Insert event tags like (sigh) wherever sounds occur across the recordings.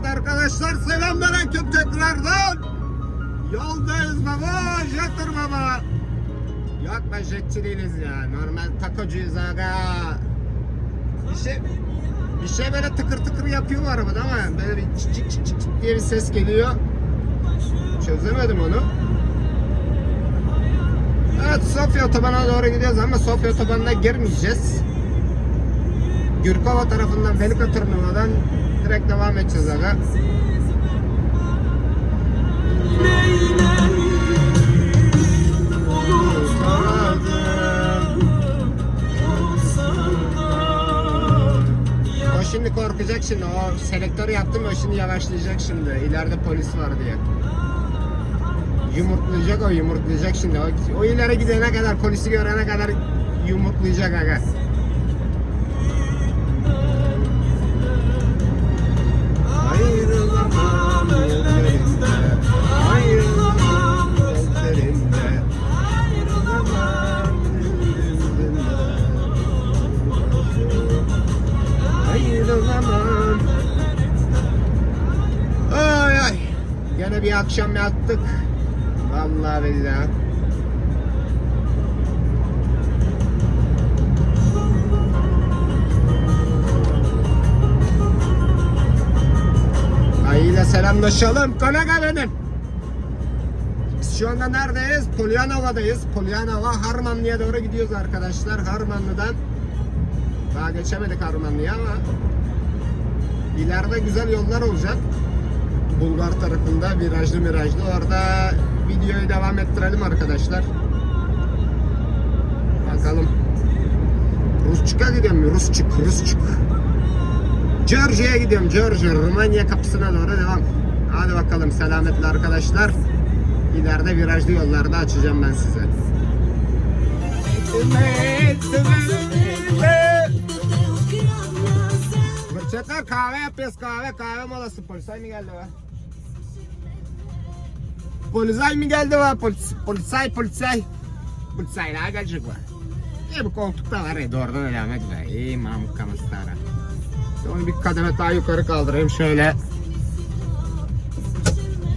Evet arkadaşlar selamünaleyküm tekrardan. Yoldayız baba, jettir baba. Yok be jetçi ya. Normal takocuyuz aga. Bir şey, bir şey böyle tıkır tıkır yapıyor arabada ama böyle bir çık çık çık çık diye bir ses geliyor. Çözemedim onu. Evet Sofya otobana doğru gidiyoruz ama Sofya otobanına girmeyeceğiz. Gürkova tarafından Velika turnuva'dan direkt devam edeceğiz aga. O şimdi korkacak şimdi. O selektörü yaptım o şimdi yavaşlayacak şimdi. İleride polis var diye. Yumurtlayacak o yumurtlayacak şimdi. O, o ileri gidene kadar polisi görene kadar yumurtlayacak aga. Ay ay. Gene bir akşam yattık. Vallahi billahi. Selamlaşalım. Kolega benim. Biz şu anda neredeyiz? Polyanova'dayız. Polyanova Harmanlı'ya doğru gidiyoruz arkadaşlar. Harmanlı'dan daha geçemedik Harmanlı'ya ama ileride güzel yollar olacak. Bulgar tarafında virajlı mirajlı. Orada videoyu devam ettirelim arkadaşlar. Bakalım. Rusçuk'a gidiyorum. Rusçuk, Rusçuk. Georgia'ya gidiyorum. Georgia, Romanya kapısına doğru devam. Hadi bakalım selametle arkadaşlar. İleride virajlı yollarda açacağım ben size. Çeter kahve yapıyoruz kahve kahve molası polisay mı geldi be? Polisay mı geldi be? Polis, polisay polisay. Polisay daha gelecek be. İyi bu koltukta var ya doğrudan alamet be. İyi mamuk kamastara. Onu bir kademe daha yukarı kaldırayım şöyle.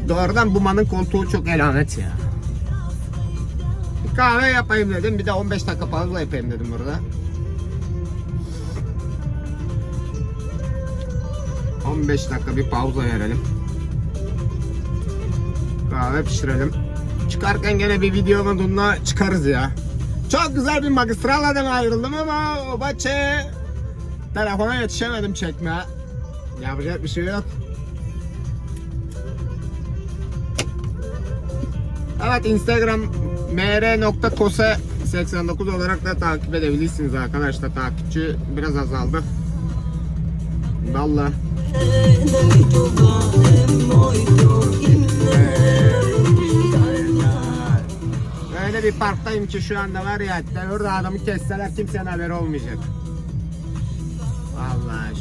Doğrudan bu manın koltuğu çok elamet ya. Bir kahve yapayım dedim. Bir de 15 dakika fazla yapayım dedim burada. 15 dakika bir pauza verelim. Kahve pişirelim. Çıkarken gene bir videonun donuna çıkarız ya. Çok güzel bir magistralden ayrıldım ama o telefona yetişemedim çekme. Yapacak bir şey yok. Evet Instagram mr.kose 89 olarak da takip edebilirsiniz arkadaşlar. Takipçi biraz azaldı. Vallahi. Öyle bir parktayım ki şu anda var ya orada adamı kesseler kimsenin haberi olmayacak.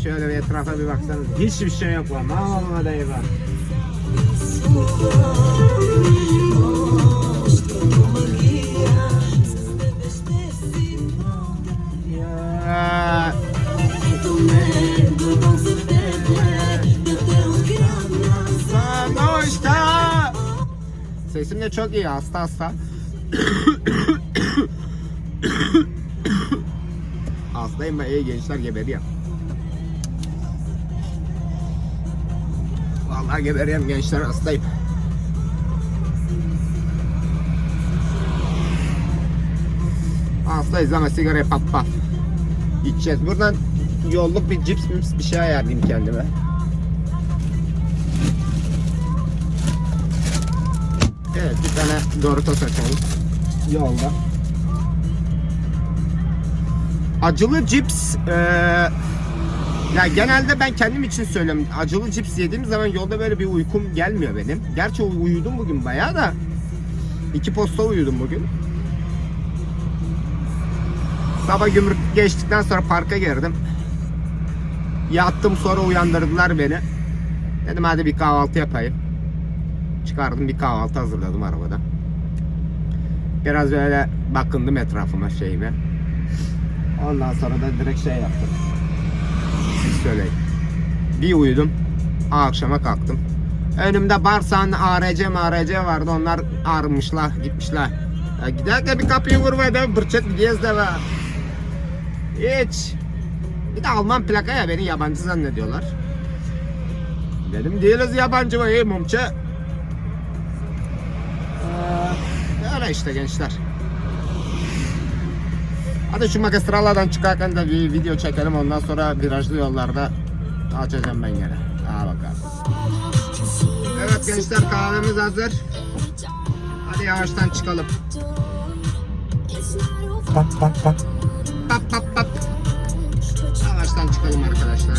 Şöyle bir etrafa bir baksanız hiçbir şey yok lan. Aman dayı var. Ya. Sesim de çok iyi hasta hasta. (coughs) Hastayım ben iyi gençler geberiyor. Vallahi geberiyorum gençler hastayım. Hastayız ama sigarayı pap pap. İçeceğiz. Buradan yolluk bir cips mips bir şey ayarlayayım kendime. Evet bir tane Doritos açalım. Yolda. Acılı cips eee, ya genelde ben kendim için söylüyorum. Acılı cips yediğim zaman yolda böyle bir uykum gelmiyor benim. Gerçi uyudum bugün bayağı da. iki posta uyudum bugün. Sabah gümrük geçtikten sonra parka girdim. Yattım sonra uyandırdılar beni. Dedim hadi bir kahvaltı yapayım. Çıkardım bir kahvaltı hazırladım arabada. Biraz böyle bakındım etrafıma şeyime. Ondan sonra da direkt şey yaptım. Söyleyin. Bir uyudum. akşama kalktım. Önümde Barsan ARC MRC vardı. Onlar ağrımışlar, gitmişler. Ya giderken bir kapıyı vurmadan bırçet gidiyoruz da be. Hiç. Bir de Alman plaka ya beni yabancı zannediyorlar. Dedim değiliz yabancı mı iyi mumça. Ee, öyle işte gençler. Hadi şu magistraladan çıkarken de bir video çekelim ondan sonra virajlı yollarda açacağım ben yine. Ha bakalım. Evet gençler kahvemiz hazır. Hadi yavaştan çıkalım. Bak bak bak. Pap pap pap. Yavaştan çıkalım arkadaşlar.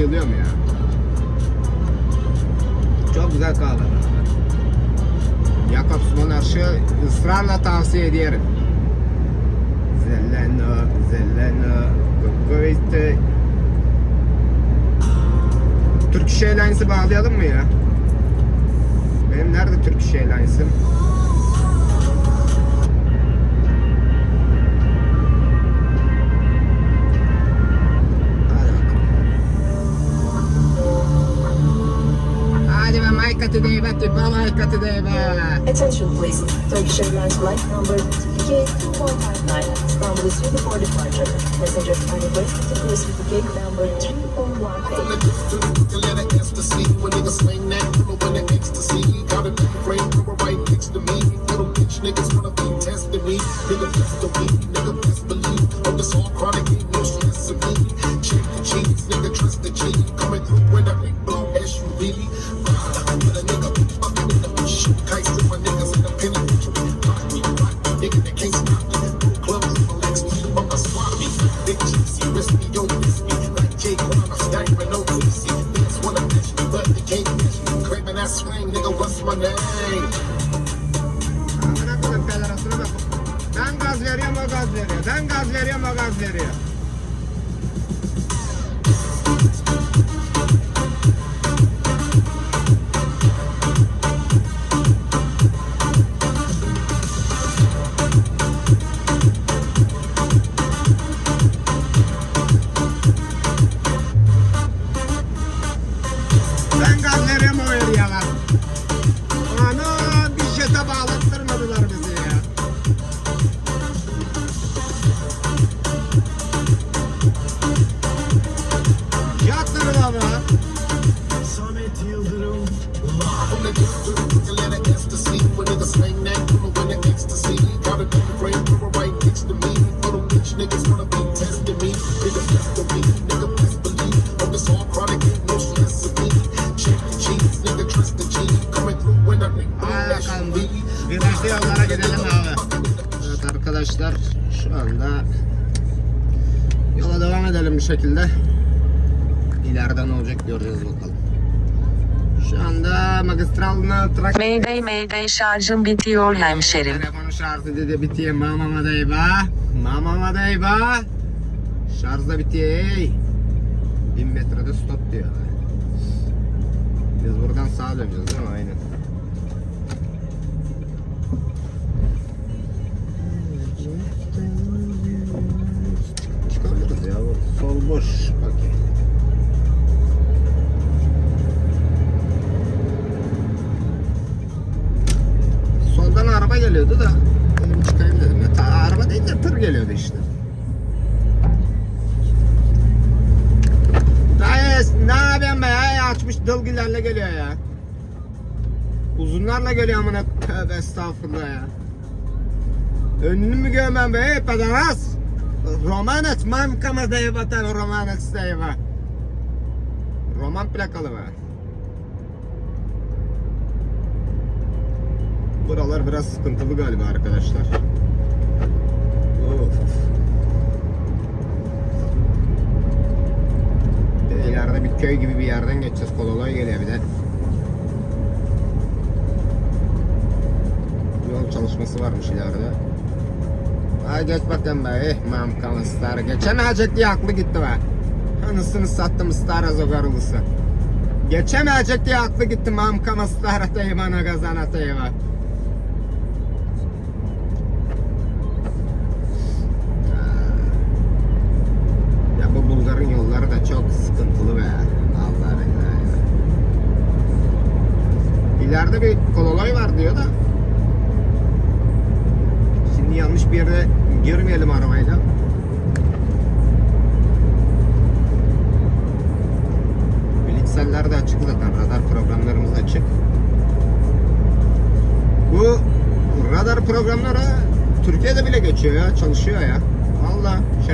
Bayılıyorum ya. Çok güzel kahve. Jacobs Monarch'ı ısrarla tavsiye ederim. Zeleno, Zeleno, Kokoişte. Turkish Airlines'ı bağlayalım mı ya? Benim nerede Turkish Airlines'ım? To Mama Attention please. Turkish Airlines flight number TK2159 from the for departure. Passenger kindly wait to the gate number 345 i'ma the hook and let it ecstasy. When niggas swing that pillow when the ecstasy. Got a new frame, throw a right next to me. Little bitch niggas wanna be testing me. Nigga, that's the weak, nigga, best believe. I'm the chronic, no stress to me. Check the cheese, nigga, trust the cheese. Coming through with a big blue SUV. With a nigga, fucking nigga, shoot kites through my nigga. Gaz veriyorum o gaz veriyor. Şekilde. İleride ne olacak göreceğiz bakalım. Şu anda magistralına trak... Mayday mayday şarjım bitiyor hemşerim. Telefonu şarjı dedi bitiyor mamama deyba. Mamama deyba. Şarj da bitiyor. ey. 1000 metrede stop diyor. Biz buradan sağa döneceğiz değil mi? Aynen. boş. Bakayım. Soldan araba geliyordu da önüm çıkayım dedim. Ya, araba değil de tır geliyordu işte. Dayes ne yapıyorsun be ya? Açmış dılgilerle geliyor ya. Uzunlarla geliyor amına tövbe estağfurullah ya. Önünü mü görmem be? Hep az. Romanet mam kama deyvatan romanet steyva. Roman plakalı be. Buralar biraz sıkıntılı galiba arkadaşlar. Of. İleride bir köy gibi bir yerden geçeceğiz. Kololay geliyor bir de. Yol çalışması varmış ileride. Ay geç bakayım be. Eh mamkalı star. Geçemeyecek diye aklı gitti be. Anısını sattım star azogarılısı. Geçemeyecek diye aklı gitti mamkama star atayım ana gazan atayım.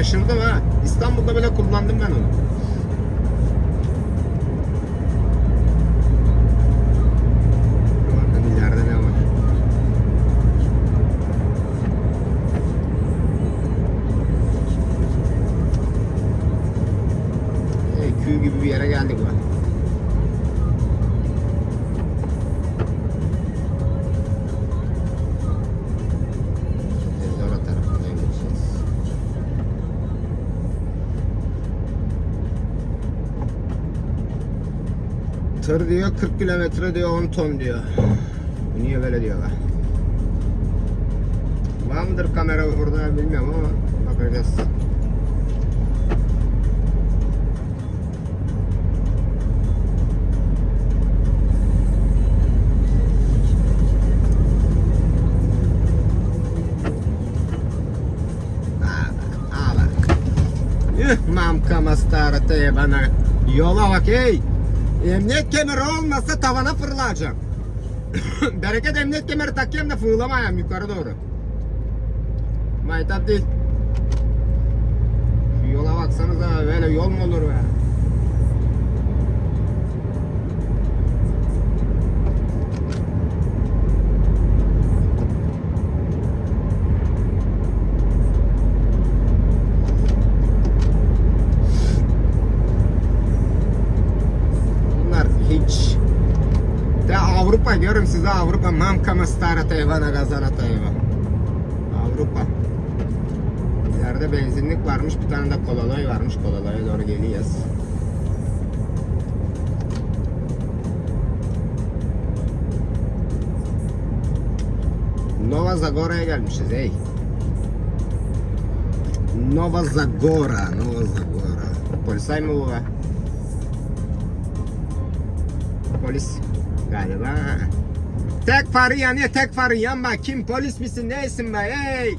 Şaşırdım ha. İstanbul'da bile kullandım ben onu. Bakın ne var? Köy gibi bir yere geldik bak. Tır diyor 40 kilometre diyor 10 ton diyor. Niye böyle diyorlar? Var mıdır kamera orada bilmiyorum ama bakacağız. Aa, aa bak. Yuh mamka mastara Emniyet kemeri olmasa tavana fırlayacağım. (coughs) Bereket emniyet kemeri takayım da fırlamayayım yukarı doğru. Maytap değil. Şu yola baksanıza böyle yol mu olur be? Avrupa Avrupa mamka mastara teyvana gazana teyva. Avrupa. İleride benzinlik varmış bir tane de kolalay varmış kolalaya doğru geliyoruz. Nova Zagora'ya gelmişiz ey. Nova Zagora, Nova Zagora. Polisay mı bu be? Polis galiba. Tek farı yanıyor, tek farı yanma. Kim polis misin, neysin be? Hey!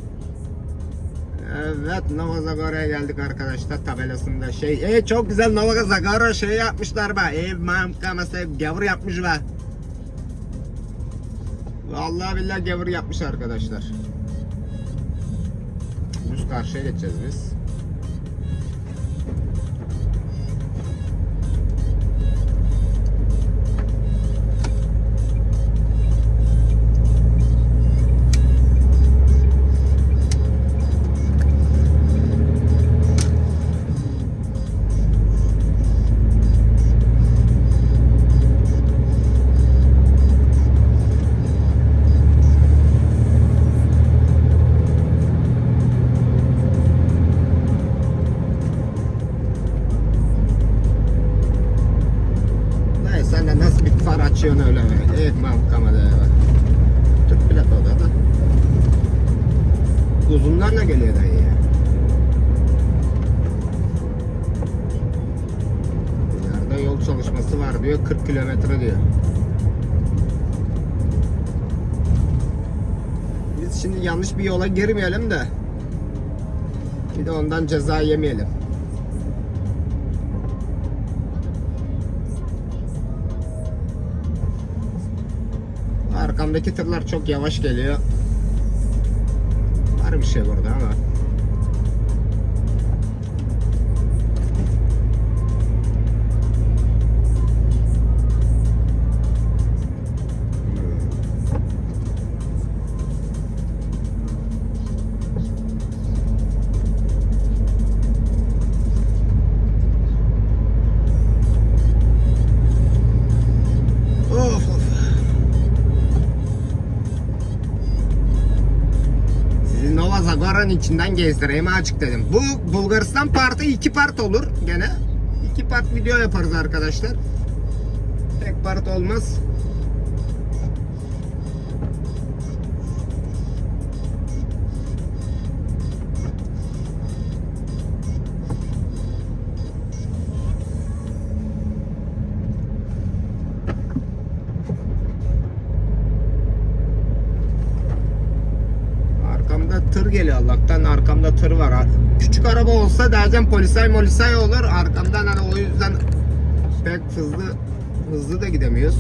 Evet, Nova Zagora'ya geldik arkadaşlar tabelasında şey. Ey çok güzel Nova Zagora şey yapmışlar be. Ey mamka mesela gavur yapmış be. Vallahi billahi gavur yapmış arkadaşlar. Düz karşıya geçeceğiz biz. Yanlış bir yola girmeyelim de. Bir de ondan ceza yemeyelim. Arkamdaki tırlar çok yavaş geliyor. Var bir şey burada ama. Zagora'nın içinden gezdireyim açık dedim. Bu Bulgaristan partı iki part olur gene. İki part video yaparız arkadaşlar. Tek part olmaz. Küçük araba olsa derken polisay molisay olur. Arkamdan hani o yüzden pek hızlı hızlı da gidemiyoruz.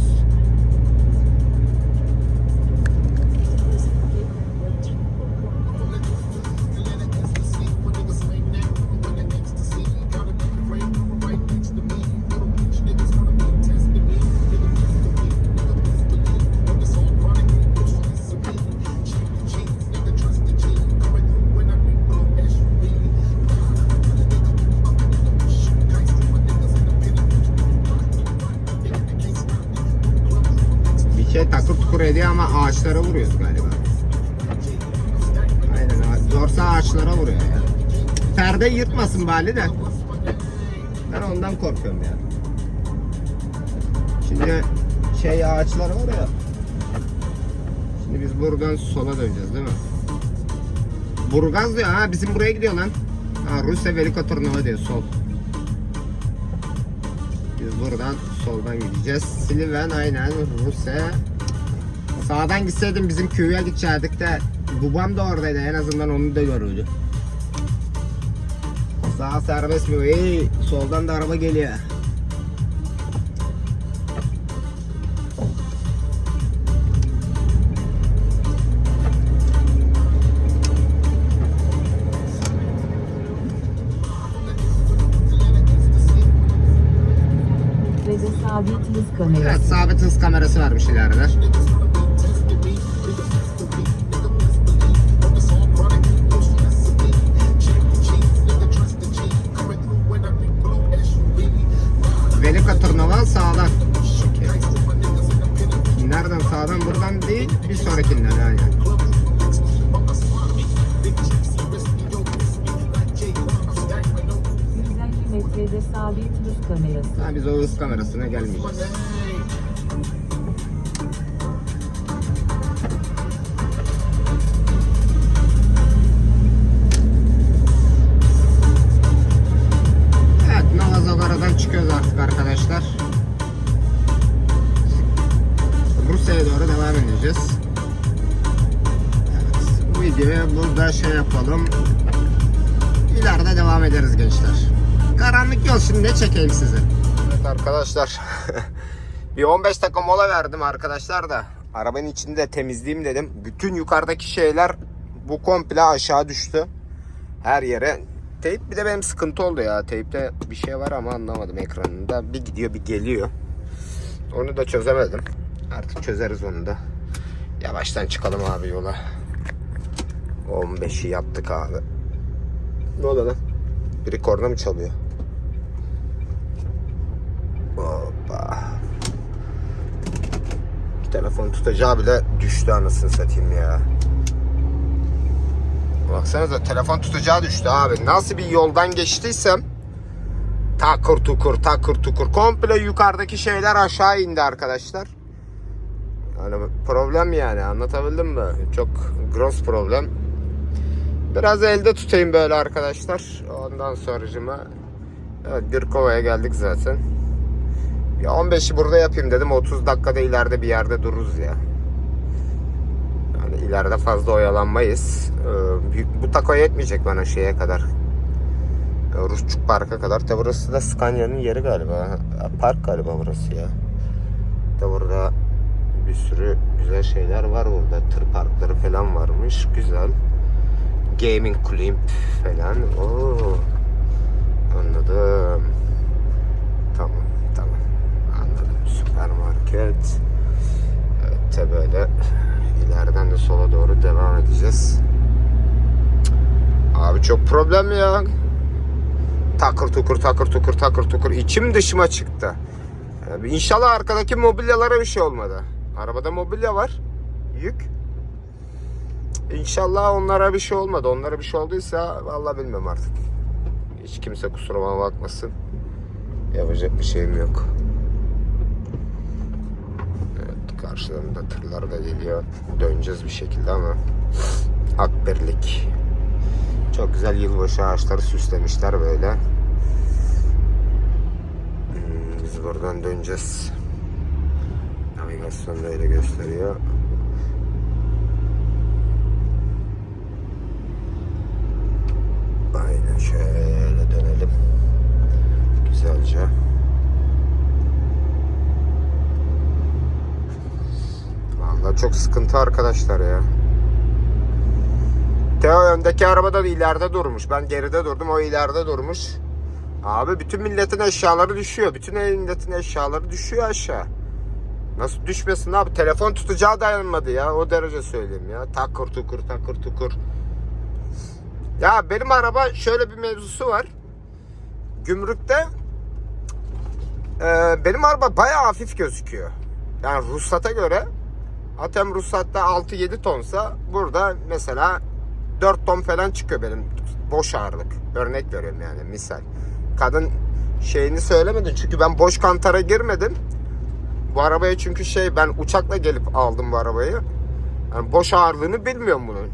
Yırtmasın bari de. Ben ondan korkuyorum ya. Şimdi şey ağaçlar var ya. Şimdi biz buradan sola döneceğiz değil mi? Burgaz diyor ha bizim buraya gidiyor lan. Ha Rusya Velika Turnova diyor sol. Biz buradan soldan gideceğiz. Sliven aynen Rusya. Sağdan gitseydim bizim köye gidecektik de babam da oradaydı en azından onu da görürdü. Sağ serbest mi? Ey, soldan da araba geliyor. Ve de sabit hız kamerası. Evet sabit hız kamerası varmış ileride. Yani. 150 metrede sabit hız kamerası. Biz o hız kamerasına gelmeyeceğiz. Arkadaşlar. (laughs) bir 15 dakika mola verdim arkadaşlar da. Arabanın içinde temizleyeyim dedim. Bütün yukarıdaki şeyler bu komple aşağı düştü. Her yere. Teyp bir de benim sıkıntı oldu ya. Teypte bir şey var ama anlamadım ekranında. Bir gidiyor bir geliyor. Onu da çözemedim. Artık çözeriz onu da. Yavaştan çıkalım abi yola. 15'i yaptık abi. Ne oldu lan? Biri korna mı çalıyor? Hoppa. Telefon tutacağı bile düştü anasını satayım ya. Baksanıza telefon tutacağı düştü abi. Nasıl bir yoldan geçtiysem takır tukur takır tukur komple yukarıdaki şeyler aşağı indi arkadaşlar. Yani problem yani anlatabildim mi? Çok gross problem. Biraz elde tutayım böyle arkadaşlar. Ondan sonracıma evet, Dirkova'ya geldik zaten. Ya 15'i burada yapayım dedim. 30 dakikada ileride bir yerde dururuz ya. Yani ileride fazla oyalanmayız. Ee, bu taco yetmeyecek bana şeye kadar. Ee, Rusçuk Park'a kadar. Tabi burası da Scania'nın yeri galiba. Park galiba burası ya. Da burada bir sürü güzel şeyler var burada. Tır parkları falan varmış. Güzel. Gaming Club falan. Oo. Anladım. Tamam, tamam. Anladım. Süpermarket. Evet, de böyle ileriden de sola doğru devam edeceğiz. Abi çok problem ya. Takır tukur takır tukur takır tukur. İçim dışıma çıktı. Yani İnşallah arkadaki mobilyalara bir şey olmadı. Arabada mobilya var. Yük. İnşallah onlara bir şey olmadı. Onlara bir şey olduysa vallahi bilmiyorum artık. Hiç kimse kusuruma bakmasın. Yapacak bir şeyim yok. Evet, karşıdan da tırlar da geliyor. Döneceğiz bir şekilde ama Akberlik. Çok güzel yılbaşı ağaçları süslemişler böyle. Hmm, Biz buradan döneceğiz. Navigasyon da öyle gösteriyor. Aynen şöyle dönelim. Güzelce. Vallahi çok sıkıntı arkadaşlar ya. Teo öndeki arabada da ileride durmuş. Ben geride durdum. O ileride durmuş. Abi bütün milletin eşyaları düşüyor. Bütün milletin eşyaları düşüyor aşağı. Nasıl düşmesin abi? Telefon tutacağı dayanmadı ya. O derece söyleyeyim ya. Takır tukur takır tukur. Ya benim araba şöyle bir mevzusu var. Gümrükte e, benim araba bayağı hafif gözüküyor. Yani ruhsata göre Atem ruhsatta 6-7 tonsa burada mesela 4 ton falan çıkıyor benim boş ağırlık. Örnek veriyorum yani misal. Kadın şeyini söylemedin çünkü ben boş kantara girmedim. Bu arabaya çünkü şey ben uçakla gelip aldım bu arabayı. Yani boş ağırlığını bilmiyorum bunun.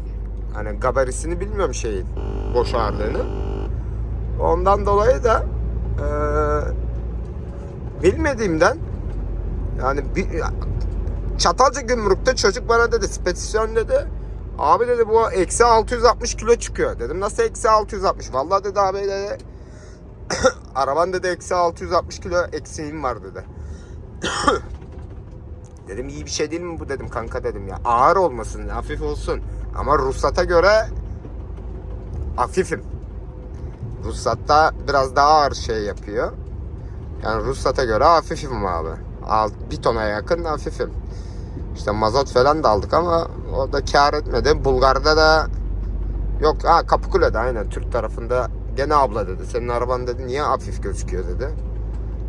Hani gabarisini bilmiyorum şeyin boş ağırlığını. Ondan dolayı da eee, bilmediğimden yani bir, Çatalca gümrükte çocuk bana dedi spetisyon dedi. Abi dedi bu eksi 660 kilo çıkıyor. Dedim nasıl eksi 660? Vallahi dedi abi dedi. (clears throat) Araban dedi eksi 660 kilo eksiğim var dedi. (clears throat) dedim iyi bir şey değil mi bu dedim kanka dedim ya. Ağır olmasın hafif olsun. Ama ruhsata göre hafifim. Ruhsatta biraz daha ağır şey yapıyor. Yani ruhsata göre hafifim abi. Alt, bir tona yakın hafifim. İşte mazot falan da aldık ama o da kar etmedi. Bulgar'da da yok ha Kapıkule'de aynen Türk tarafında gene abla dedi. Senin araban dedi niye hafif gözüküyor dedi.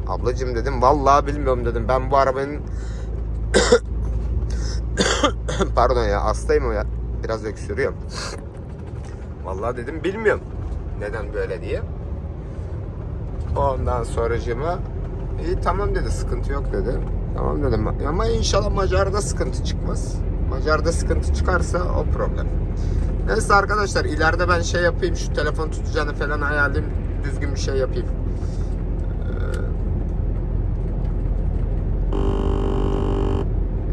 Ablacım dedim vallahi bilmiyorum dedim. Ben bu arabanın (coughs) pardon ya hastayım ya. Biraz öksürüyorum. Vallahi dedim bilmiyorum. Neden böyle diye. Ondan sonracığıma iyi tamam dedi sıkıntı yok dedi. Tamam dedim ama inşallah Macar'da sıkıntı çıkmaz. Macar'da sıkıntı çıkarsa o problem. Neyse arkadaşlar ileride ben şey yapayım şu telefon tutacağını falan ayarlayayım düzgün bir şey yapayım. Ee,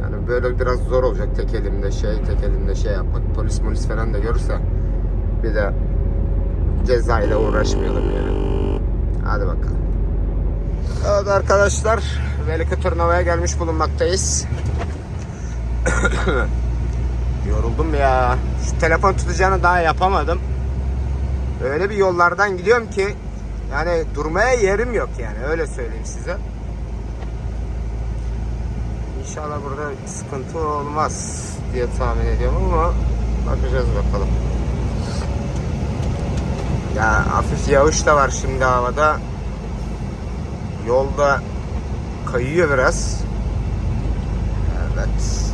Yani böyle biraz zor olacak tek elimde şey tek elimde şey yapmak. Polis polis falan da görürse bir de ceza ile uğraşmayalım yani. Hadi bakalım. Evet arkadaşlar Velika Turnuva'ya gelmiş bulunmaktayız. (coughs) Yoruldum ya. Şu telefon tutacağını daha yapamadım. Öyle bir yollardan gidiyorum ki yani durmaya yerim yok yani öyle söyleyeyim size. İnşallah burada sıkıntı olmaz diye tahmin ediyorum ama bakacağız bakalım. Ya hafif yağış da var şimdi havada. Yolda kayıyor biraz. Evet.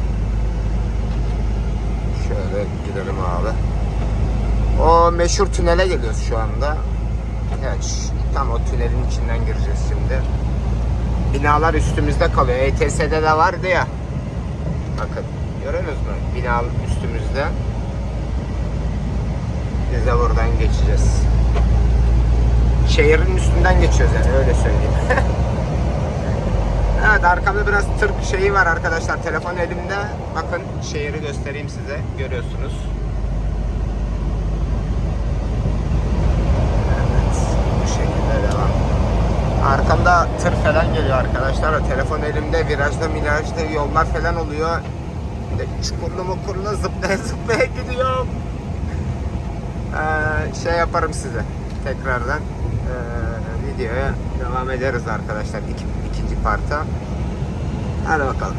Şöyle gidelim abi. O meşhur tünele geliyoruz şu anda. Evet, tam o tünelin içinden gireceğiz şimdi. Binalar üstümüzde kalıyor. ETS'de de vardı ya. Bakın, görüyorsunuz mu? Bina üstümüzde. Biz de buradan geçeceğiz. Şehrin üstünden geçiyoruz yani öyle söyleyeyim. (laughs) Evet arkamda biraz tırk şeyi var arkadaşlar. Telefon elimde. Bakın şehri göstereyim size. Görüyorsunuz. Bu şekilde devam. Arkamda tır falan geliyor arkadaşlar. Telefon elimde virajda mirajda yollar falan oluyor. Çukurlu mukurlu zıplaya (laughs) zıplaya gidiyorum. Ee, şey yaparım size. Tekrardan videoya devam ederiz arkadaşlar. İki, ikinci parta. Hadi bakalım.